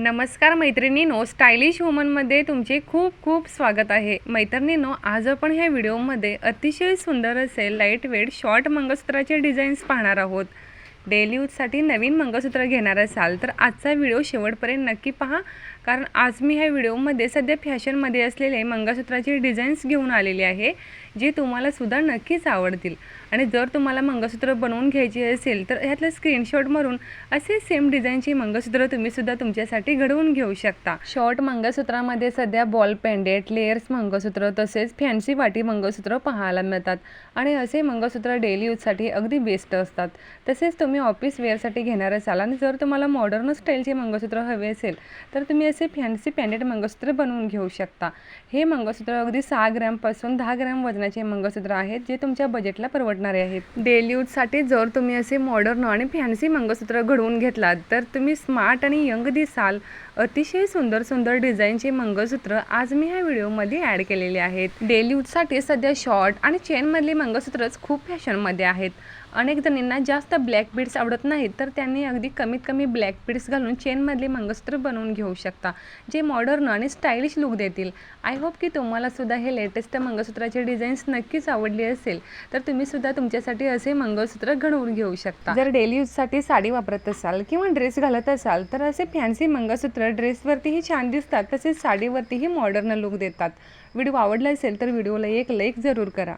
नमस्कार मैत्रिणीनो स्टायलिश वुमनमध्ये तुमचे खूप खूप स्वागत आहे. मैत्रिणीनो आज आपण ह्या व्हिडिओमध्ये अतिशय सुंदर असे लाइट वेट शॉर्ट मंगळसूत्राचे डिझाईन्स पाहणार आहोत. डेली यूजसाठी नवीन मंगळसूत्र घेणार असाल तर आजचा व्हिडिओ शेवटपर्यंत नक्की पहा. कारण आज मी ह्या व्हिडिओमध्ये सध्या फॅशनमध्ये असलेले मंगळसूत्राचे डिझाईन्स घेऊन आलेले आहे. जे तुम्हाला सुद्धा नक्कीच आवडतील. आणि जर तुम्हाला मंगळसूत्र बनवून घ्यायची असेल तर ह्यातलं स्क्रीनशॉट मारून असे सेम डिझाईनचे मंगळसूत्र तुम्हीसुद्धा तुमच्यासाठी घडवून घेऊ शकता. शॉर्ट मंगळसूत्रामध्ये सध्या बॉल पेंडेट लेयर्स मंगळसूत्र तसेच फॅन्सी वाटी मंगळसूत्र पाहायला मिळतात. आणि असे मंगळसूत्र डेली यूजसाठी अगदी बेस्ट असतात. तसेच तुम्ही ऑफिस वेअरसाठी घेणार असाल आणि जर तुम्हाला मॉडर्न स्टाईलचे मंगळसूत्र हवे असेल तर तुम्ही असे फॅन्सी पेंडेट मंगळसूत्र बनवून घेऊ शकता. हे मंगळसूत्र अगदी सहा ग्रॅमपासून दहा ग्रॅम वजनाचे मंगळसूत्र आहेत जे तुमच्या बजेटला परवडणारे आहेत. डेली यूजसाठी जर तुम्ही असे मॉडर्न आणि फॅन्सी मंगळसूत्र घडवून घेतलात तर तुम्ही स्मार्ट आणि यंग दिसाल. अतिशय सुंदर सुंदर डिझाईनचे मंगळसूत्र आज मी ह्या व्हिडिओमध्ये ॲड केलेले आहेत. डेली यूजसाठी सध्या शॉर्ट आणि चेनमधले मंगळसूत्रच खूप फॅशनमध्ये आहेत. अनेक जणींना जास्त ब्लॅक बीड्स आवडत नाहीत तर त्यांनी अगदी कमीत कमी ब्लॅक बीड्स घालून चेनमधले मंगळसूत्र बनवून घेऊ शकता जे मॉडर्न आणि स्टायलिश लुक देतील. आय होप की तुम्हाला सुद्धा हे लेटेस्ट मंगळसूत्राचे डिझाईन्स नक्कीच आवडली असेल तर तुम्ही सुद्धा तुमच्यासाठी असे मंगळसूत्र घडवून घेऊ शकता. जर डेली यूजसाठी साडी वापरत असाल किंवा ड्रेस घालत असाल तर असे फॅन्सी मंगळसूत्र ड्रेसवरतीही छान दिसतात तसेच साडीवरतीही मॉडर्न लुक देतात. व्हिडिओ आवडला असेल तर व्हिडिओला एक लाईक जरूर करा.